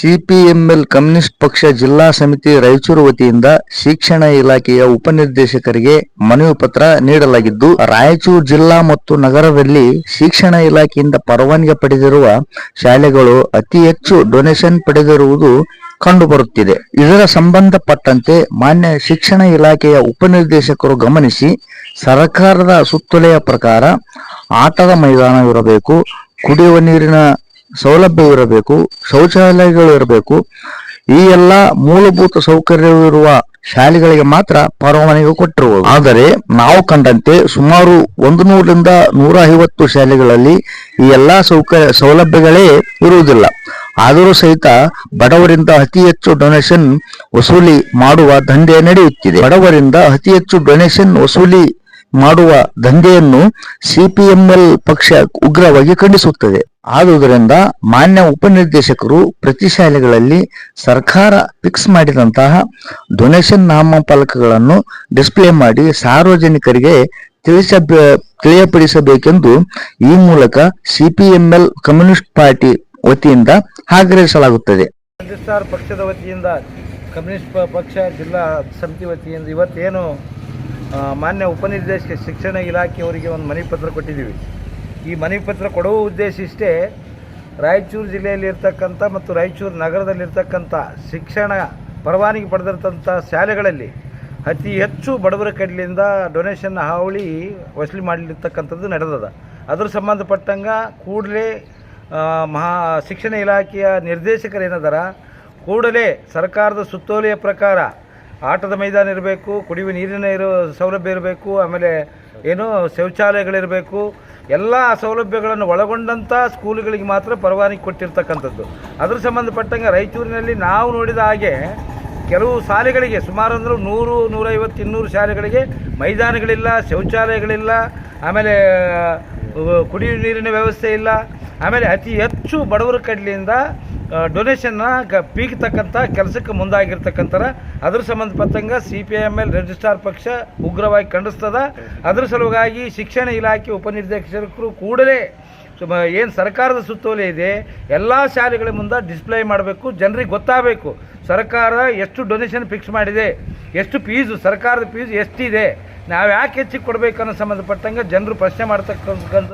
ಸಿಪಿಎಂಎಲ್ communist ಪಕ್ಷ ಜಿಲ್ಲಾ ಸಮಿತಿ ರಾಯಚೂರು ವತಿಯಿಂದ ಶಿಕ್ಷಣ ಇಲಾಖೆಯ ಉಪನಿರ್ದೇಶಕರಿಗೆ ಮನವಿ ಪತ್ರ ನೀಡಲಾಗಿದ್ದು, ರಾಯಚೂರು ಜಿಲ್ಲಾ ಮತ್ತು ನಗರದಲ್ಲಿ ಶಿಕ್ಷಣ ಇಲಾಖೆಯಿಂದ ಪರವಾನಗಿ ಪಡೆದಿರುವ ಶಾಲೆಗಳು ಅತಿ ಹೆಚ್ಚು ಡೊನೇಷನ್ ಪಡೆದಿರುವುದು ಕಂಡುಬರುತ್ತಿದೆ. ಇದರ ಸಂಬಂಧಪಟ್ಟಂತೆ ಮಾನ್ಯ ಶಿಕ್ಷಣ ಇಲಾಖೆಯ ಉಪನಿರ್ದೇಶಕರು ಗಮನಿಸಿ, ಸರ್ಕಾರದ ಸುತ್ತೋಲೆಯ ಪ್ರಕಾರ ಆಟದ ಮೈದಾನವಿರಬೇಕು, ಕುಡಿಯುವ ನೀರಿನ ಸೌಲಭ್ಯವಿರಬೇಕು ಶೌಚಾಲಯಗಳು ಇರಬೇಕು. ಈ ಎಲ್ಲ ಮೂಲಭೂತ ಸೌಕರ್ಯವಿರುವ ಶಾಲೆಗಳಿಗೆ ಮಾತ್ರ ಪರವಾನಗಿ ಕೊಟ್ಟರು ಆದರೆ ನಾವು ಕಂಡಂತೆ ಸುಮಾರು ಒಂದು ನೂರರಿಂದ ನೂರ ಐವತ್ತು ಶಾಲೆಗಳಲ್ಲಿ ಈ ಎಲ್ಲಾ ಸೌಕರ್ಯ, ಸೌಲಭ್ಯಗಳೇ ಇರುವುದಿಲ್ಲ. ಆದರೂ ಸಹಿತ ಬಡವರಿಂದ ಅತಿ ಹೆಚ್ಚು ಡೊನೇಷನ್ ವಸೂಲಿ ಮಾಡುವ ದಂಧೆ ನಡೆಯುತ್ತಿದೆ. ಬಡವರಿಂದ ಅತಿ ಹೆಚ್ಚು ಡೊನೇಷನ್ ವಸೂಲಿ ಮಾಡುವ ದಂಧೆಯನ್ನು ಸಿಪಿಎಂಎಲ್ ಪಕ್ಷ ಉಗ್ರವಾಗಿ ಖಂಡಿಸುತ್ತದೆ. ಆದುದರಿಂದ ಮಾನ್ಯ ಉಪನಿರ್ದೇಶಕರು ಪ್ರತಿ ಶಾಲೆಗಳಲ್ಲಿ ಸರ್ಕಾರ ಫಿಕ್ಸ್ ಮಾಡಿದಂತಹ ಡೊನೇಷನ್ ನಾಮಫಲಕಗಳನ್ನು ಡಿಸ್ಪ್ಲೇ ಮಾಡಿ ಸಾರ್ವಜನಿಕರಿಗೆ ತಿಳಿಸ ತಿಳಿಯಪಡಿಸಬೇಕೆಂದು ಈ ಮೂಲಕ ಸಿಪಿಎಂಎಲ್ ಕಮ್ಯುನಿಸ್ಟ್ ಪಾರ್ಟಿ ವತಿಯಿಂದ ಆಗ್ರಹಿಸಲಾಗುತ್ತದೆ. ಪಕ್ಷದ ವತಿಯಿಂದ ಕಮ್ಯುನಿಸ್ಟ್ ಪಕ್ಷ ಜಿಲ್ಲಾ ಸಮಿತಿ ವತಿಯಿಂದ ಇವತ್ತೇನು ಮಾನ್ಯ ಉಪನಿರ್ದೇಶಕ ಶಿಕ್ಷಣ ಇಲಾಖೆಯವರಿಗೆ ಒಂದು ಮನವಿ ಪತ್ರ ಕೊಟ್ಟಿದ್ದೀವಿ. ಈ ಮನವಿ ಪತ್ರ ಕೊಡುವ ಉದ್ದೇಶ ಇಷ್ಟೇ, ರಾಯಚೂರು ಜಿಲ್ಲೆಯಲ್ಲಿರ್ತಕ್ಕಂಥ ಮತ್ತು ರಾಯಚೂರು ನಗರದಲ್ಲಿರ್ತಕ್ಕಂಥ ಶಿಕ್ಷಣ ಪರವಾನಗಿ ಪಡೆದಿರ್ತಂಥ ಶಾಲೆಗಳಲ್ಲಿ ಅತಿ ಹೆಚ್ಚು ಬಡವರ ಕಡಲಿಂದ ಡೊನೇಷನ್ ಹಾವಳಿ ವಸೂಲಿ ಮಾಡಲಿರ್ತಕ್ಕಂಥದ್ದು ನಡೆದದ. ಅದ್ರ ಸಂಬಂಧಪಟ್ಟಂಗ ಕೂಡಲೇ ಮಹಾ ಶಿಕ್ಷಣ ಇಲಾಖೆಯ ನಿರ್ದೇಶಕರೇನದಾರ, ಕೂಡಲೇ ಸರ್ಕಾರದ ಸುತ್ತೋಲೆಯ ಪ್ರಕಾರ ಆಟದ ಮೈದಾನ ಇರಬೇಕು, ಕುಡಿಯುವ ನೀರಿನ ಇರೋ ಸೌಲಭ್ಯ ಇರಬೇಕು, ಆಮೇಲೆ ಏನು ಶೌಚಾಲಯಗಳಿರಬೇಕು, ಎಲ್ಲ ಸೌಲಭ್ಯಗಳನ್ನು ಒಳಗೊಂಡಂಥ ಸ್ಕೂಲುಗಳಿಗೆ ಮಾತ್ರ ಪರವಾನಗಿ ಕೊಟ್ಟಿರ್ತಕ್ಕಂಥದ್ದು. ಅದ್ರ ಸಂಬಂಧಪಟ್ಟಂಗೆ ರಾಯಚೂರಿನಲ್ಲಿ ನಾವು ನೋಡಿದ ಹಾಗೆ ಕೆಲವು ಶಾಲೆಗಳಿಗೆ, ಸುಮಾರು ಅಂದ್ರೆ ನೂರು, ನೂರೈವತ್ತು, ಇನ್ನೂರು ಶಾಲೆಗಳಿಗೆ ಮೈದಾನಗಳಿಲ್ಲ, ಶೌಚಾಲಯಗಳಿಲ್ಲ, ಆಮೇಲೆ ಕುಡಿಯುವ ನೀರಿನ ವ್ಯವಸ್ಥೆ ಇಲ್ಲ, ಆಮೇಲೆ ಅತಿ ಹೆಚ್ಚು ಬಡವರ ಕಡ್ಲಿಯಿಂದ ಡೊನೇಷನ್ನ ಗ, ಪೀಕ್ತಕ್ಕಂಥ ಕೆಲಸಕ್ಕೆ ಮುಂದಾಗಿರ್ತಕ್ಕಂಥರ, ಅದ್ರ ಸಂಬಂಧಪಟ್ಟಂಗೆ C P M L registrar ಪಕ್ಷ ಉಗ್ರವಾಗಿ ಖಂಡಿಸ್ತದ. ಅದ್ರ ಸಲುವಾಗಿ ಶಿಕ್ಷಣ ಇಲಾಖೆ ಉಪನಿರ್ದೇಶಕರು ಕೂಡಲೇ ಏನು ಸರ್ಕಾರದ ಸುತ್ತೋಲೆ ಇದೆ, ಎಲ್ಲ ಶಾಲೆಗಳ ಮುಂದೆ ಡಿಸ್ಪ್ಲೇ ಮಾಡಬೇಕು, ಜನರಿಗೆ ಗೊತ್ತಾಗಬೇಕು. ಸರ್ಕಾರ ಎಷ್ಟು ಡೊನೇಷನ್ ಫಿಕ್ಸ್ ಮಾಡಿದೆ, ಎಷ್ಟು ಫೀಸು ಸರ್ಕಾರದ ಫೀಸ್ ಎಷ್ಟಿದೆ ನಾವು ಯಾಕೆ ಹೆಚ್ಚಿಗೆ ಕೊಡಬೇಕನ್ನೋ ಸಂಬಂಧಪಟ್ಟಂಗೆ ಜನರು ಪ್ರಶ್ನೆ ಮಾಡ್ತಕ್ಕಂಥ